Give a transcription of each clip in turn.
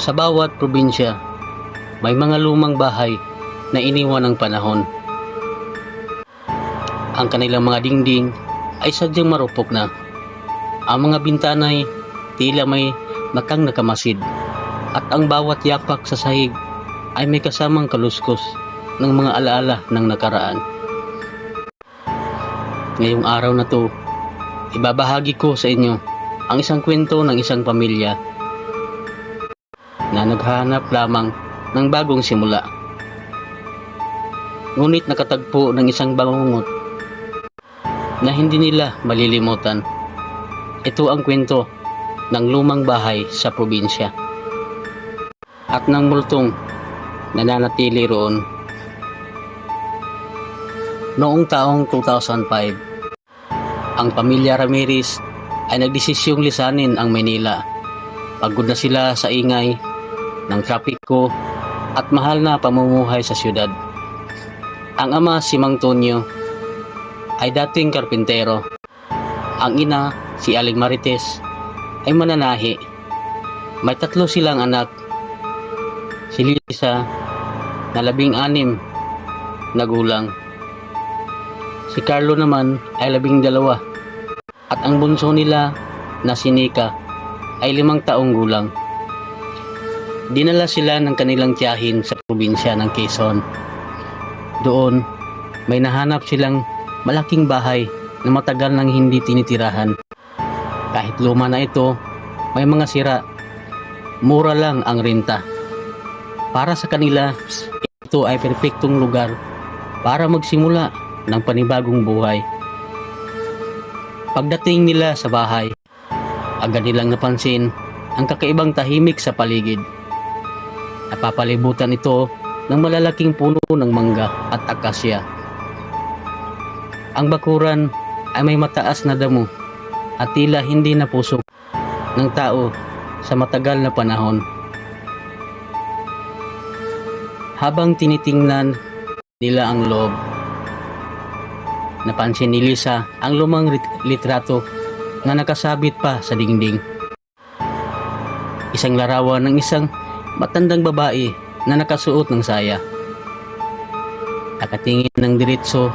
Sa bawat probinsya, may mga lumang bahay na iniwan ng panahon. Ang kanilang mga dingding ay sadyang marupok na. Ang mga bintanay tila may nakang nakamasid at ang bawat yapak sa sahig ay may kasamang kaluskos ng mga alaala ng nakaraan. Ngayong araw na to, ibabahagi ko sa inyo ang isang kwento ng isang pamilya na naghahanap lamang ng bagong simula. Ngunit nakatagpo ng isang bangungot na hindi nila malilimutan. Ito ang kwento ng lumang bahay sa probinsya at ng multong nananatili roon. Noong taong 2005, ang pamilya Ramirez ay nagdesisyong lisanin ang Maynila. Pagod na sila sa ingay ng trapiko at mahal na pamumuhay sa syudad. Ang ama si Mang Tonyo ay dating karpintero. Ang ina si Aling Marites ay mananahi. May tatlo silang anak. Si Lisa na labing anim na gulang. Si Carlo naman ay labing dalawa at ang bunso nila na si Nika ay limang taong gulang. Dinala sila ng kanilang tiyahin sa probinsya ng Quezon. Doon, may nahanap silang malaking bahay na matagal nang hindi tinitirahan. Kahit luma na ito, may mga sira. Mura lang ang renta. Para sa kanila, ito ay perpektong lugar para magsimula ng panibagong buhay. Pagdating nila sa bahay, agad nilang napansin ang kakaibang tahimik sa paligid. Napapalibutan ito ng malalaking puno ng mangga at akasya. Ang bakuran ay may mataas na damo at tila hindi napusok ng tao sa matagal na panahon. Habang tinitingnan nila ang loob, napansin ni Lisa ang lumang litrato na nakasabit pa sa dingding. Isang larawan ng isang matandang babae na nakasuot ng saya. Nakatingin ng diretso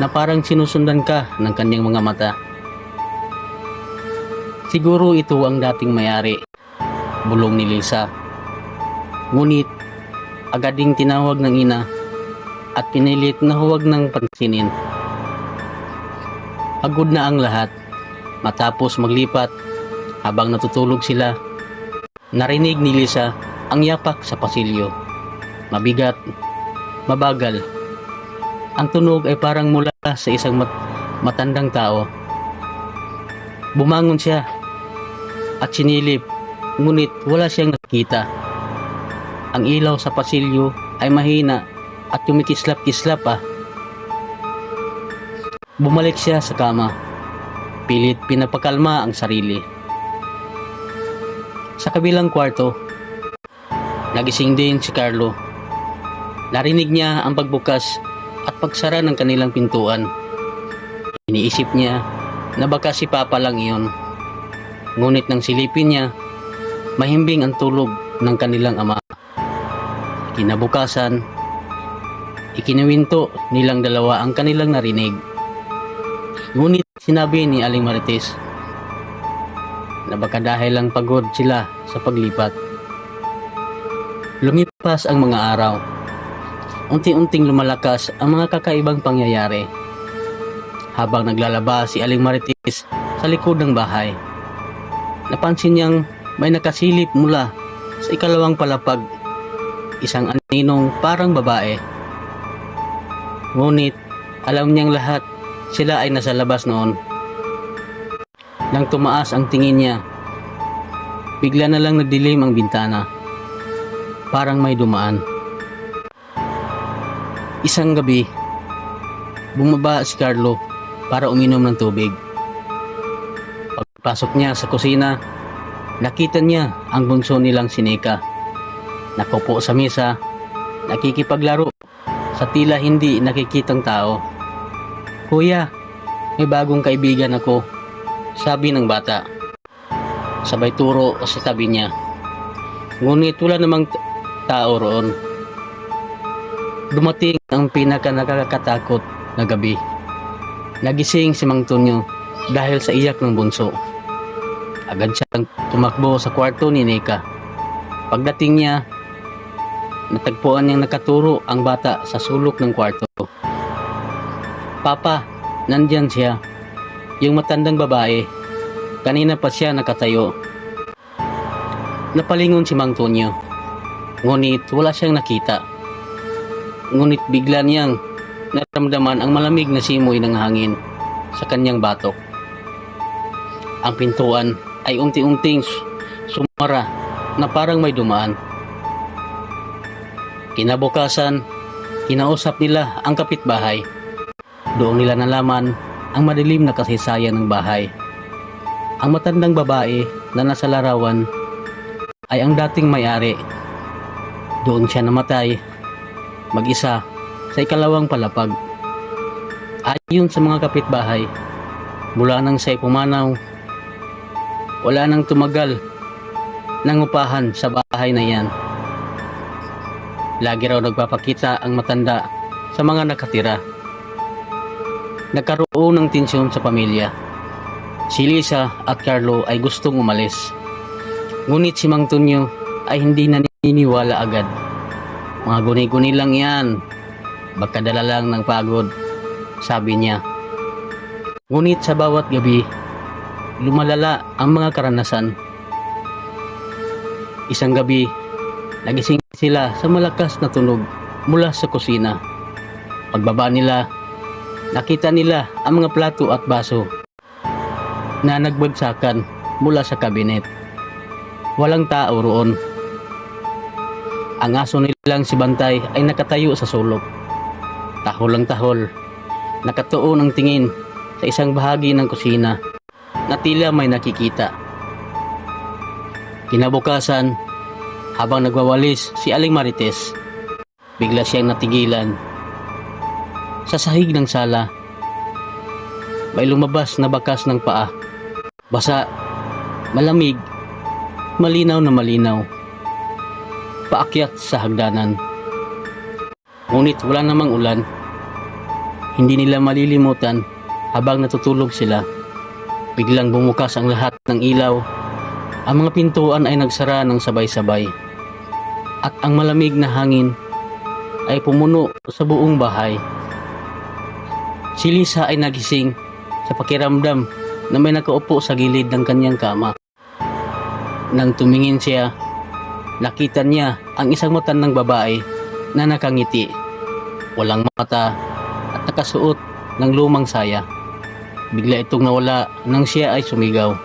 na parang sinusundan ka ng kanyang mga mata. Siguro ito ang dating mayari, bulong ni Lisa. Ngunit, agad ding tinawag ng ina at pinilit na huwag nang pansinin. Pagod na ang lahat. Matapos maglipat, habang natutulog sila, narinig ni Lisa ang yapak sa pasilyo. Mabigat, mabagal. Ang tunog ay parang mula sa isang mat- matandang tao. Bumangon siya at sinilip, ngunit wala siyang nakita. Ang ilaw sa pasilyo ay mahina at kumikislap-kislap ah. Bumalik siya sa kama. Pilit pinapakalma ang sarili. Sa kabilang kwarto, nagising din si Carlo. Narinig niya ang pagbukas at pagsara ng kanilang pintuan. Iniisip niya na baka si Papa lang iyon. Ngunit nang silipin niya, mahimbing ang tulog ng kanilang ama. Kinabukasan, ikinuwinto nilang dalawa ang kanilang narinig. Ngunit sinabi ni Aling Marites na baka dahil lang pagod sila sa paglipat. Lumipas ang mga araw. Unti-unting lumalakas ang mga kakaibang pangyayari. Habang naglalaba si Aling Marites sa likod ng bahay, napansin niyang may nakasilip mula sa ikalawang palapag. Isang aninong parang babae. Ngunit alam niyang lahat sila ay nasa labas noon. Nang tumaas ang tingin niya, bigla na lang nadilim ang bintana. Parang may dumaan. Isang gabi, bumaba si Carlo para uminom ng tubig. Pagpasok niya sa kusina, nakita niya ang bunso nilang sinika. Nakupo sa mesa, nakikipaglaro sa tila hindi nakikitang tao. Kuya, may bagong kaibigan ako, sabi ng bata. Sabay turo sa tabi niya. Ngunit wala namang tao roon. Dumating ang pinaka nakakatakot na gabi. Nagising si Mang Tonyo dahil sa iyak ng bunso. Agad siyang tumakbo sa kwarto ni Nika. Pagdating niya, natagpuan niyang nakaturo ang bata sa sulok ng kwarto. Papa, nandyan siya. Yung matandang babae. Kanina pa siya nakatayo. Napalingon si Mang Tonyo. Ngunit wala siyang nakita. Ngunit bigla niyang naramdaman ang malamig na simoy ng hangin sa kanyang batok. Ang pintuan ay unti-unting su- sumara na parang may dumaan. Kinabukasan, kinausap nila ang kapitbahay. Doon nila nalaman ang madilim na kasaysayan ng bahay. Ang matandang babae na nasa larawan ay ang dating may-ari. Doon siya namatay, mag-isa, sa ikalawang palapag. Ayon sa mga kapitbahay, mula nang siya'y pumanaw, wala nang tumagal ng upahan sa bahay na yan. Lagi raw nagpapakita ang matanda sa mga nakatira. Nagkaroon ng tensyon sa pamilya. Si Lisa at Carlo ay gustong umalis. Ngunit si Mang Tonyo ay hindi naniniwala agad. Mga guni-guni lang yan. Baka dala lang ng pagod, sabi niya. Ngunit sa bawat gabi, lumalala ang mga karanasan. Isang gabi, nagising sila sa malakas na tunog mula sa kusina. Pagbaba nila, nakita nila ang mga plato at baso na nagbagsakan mula sa kabinet. Walang tao roon. Ang aso nilang si Bantay ay nakatayo sa sulok. Tahol ang tahol. Nakatuon ang tingin sa isang bahagi ng kusina na tila may nakikita. Kinabukasan, habang nagwawalis si Aling Marites, bigla siyang natigilan. Sa sahig ng sala, may lumabas na bakas ng paa. Basa, malamig, malinaw na malinaw. Paakyat sa hagdanan. Ngunit wala namang ulan. Hindi nila malilimutan habang natutulog sila. Biglang bumukas ang lahat ng ilaw. Ang mga pintuan ay nagsara ng sabay-sabay. At ang malamig na hangin ay pumuno sa buong bahay. Si Lisa ay nagising sa pakiramdam na may nakaupo sa gilid ng kanyang kama. Nang tumingin siya, nakita niya ang isang matandang babae na nakangiti, walang mata at nakasuot ng lumang saya. Bigla itong nawala nang siya ay sumigaw.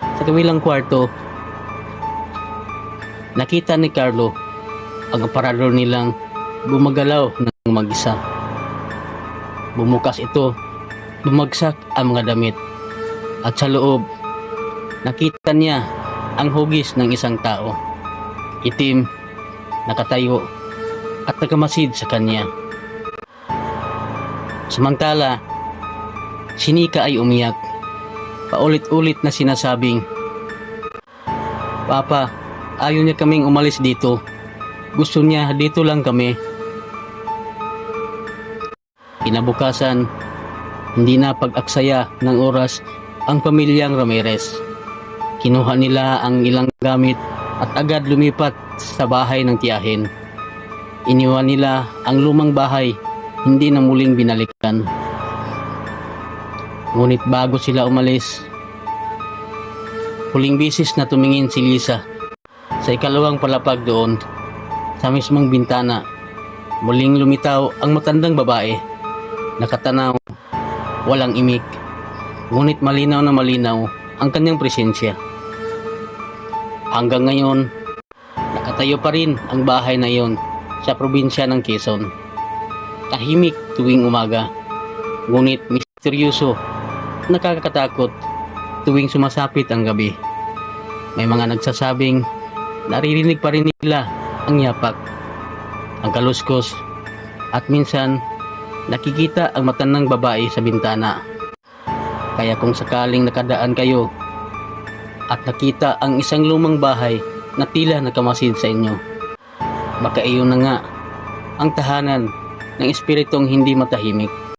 Sa kabilang kwarto, nakita ni Carlo ang aparador nilang gumagalaw ng mag-isa. Bumukas ito, bumagsak ang mga damit. At sa loob, nakita niya ang hugis ng isang tao. Itim, nakatayo, at nakamasid sa kanya. Samantala, si Nika ay umiyak. Paulit-ulit na sinasabing, Papa, ayaw niya kaming umalis dito. Gusto niya dito lang kami. Kinabukasan, hindi na pag-aksaya ng oras ang pamilyang Ramirez. Kinuha nila ang ilang gamit at agad lumipat sa bahay ng tiyahin. Iniwan nila ang lumang bahay, hindi na muling binalikan. Ngunit bago sila umalis, huling bisis na tumingin si Lisa sa ikalawang palapag doon sa mismong bintana. Muling lumitaw ang matandang babae, nakatanaw, walang imik, ngunit malinaw na malinaw ang kanyang presensya. Hanggang ngayon, nakatayo pa rin ang bahay na iyon sa probinsya ng Quezon. Tahimik tuwing umaga, ngunit misteryoso, nakakatakot tuwing sumasapit ang gabi. May mga nagsasabing naririnig pa rin nila ang yapak, ang kaluskos, at minsan nakikita ang matandang babae sa bintana. Kaya kung sakaling nakadaan kayo at nakita ang isang lumang bahay na tila nakamasid sa inyo. Baka iyon na nga ang tahanan ng espiritong hindi matahimik.